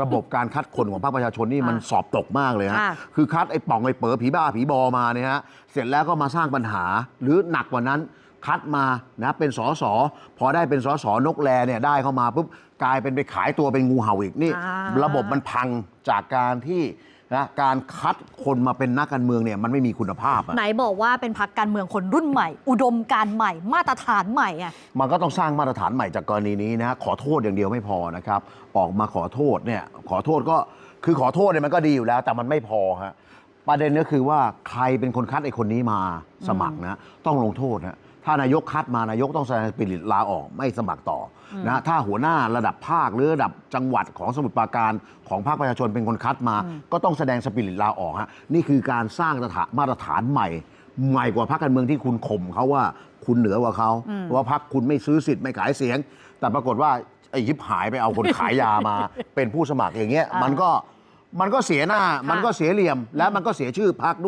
ระบบการคัดคนของภาคประชาชนนี่มันอะสอบตกมากเลยฮะ ค่ะคือคัดไอ้ป่องไอ้เป๋อผีบ้าผีบอมาเนี่ยฮะ เสร็จแล้วก็มาสร้างปัญหา หรือหนักกว่านั้นคัดมานะเป็นสอสอพอได้เป็นสอสอนกแลเนี่ยได้เข้ามาปุ๊บกลายเป็นไปขายตัวเป็นงูเห่าอีกนี่ อ่า ระบบมันพังจากการที่ นะการคัดคนมาเป็นนักการเมืองเนี่ยมันไม่มีคุณภาพอะไหนบอกว่าเป็นพักการเมืองคนรุ่นใหม่ อุดมการณ์ใหม่มาตรฐานใหม่อะมันก็ต้องสร้างมาตรฐานใหม่จากกรณีนี้นะฮะขอโทษอย่างเดียวไม่พอนะครับ ออกมาขอโทษเนี่ยขอโทษก็คือขอโทษเนี่ยมันก็ดีอยู่แล้ว แต่มันไม่พอฮะ ประเด็นก็คือว่าใครเป็นคนคัดไอ้คนนี้มาสมัครนะ ต้องลงโทษนะถ้านายกคัดมานายกต้องแสดงสปิริตลาออกไม่สมัครต่ออนะถ้าหัวหน้าระดับภาคหรือระดับจังหวัดของสมุทรปราการของภาคประชาชนเป็นคนคัดมา ก็ต้องแสดงสปิริตลาออกฮะนี่คือการสร้างมาตรฐานใหม่ ใหม่กว่าพรรคการเมืองที่คุณข่มเขาว่าคุณเหนือกว่าเขาว่าพรรคคุณไม่ซื้อสิทธิ์ไม่ขายเสียง แต่ปรากฏว่าไอ้ยิบหายไปเอาคนขายยามา เป็นผู้สมัครอย่างเงี้ยอ่ามัมันก็ มันก็เสียหน้ามันก็เสียเหลี่ยมและมันก็เสียชื่อพรรคด้วย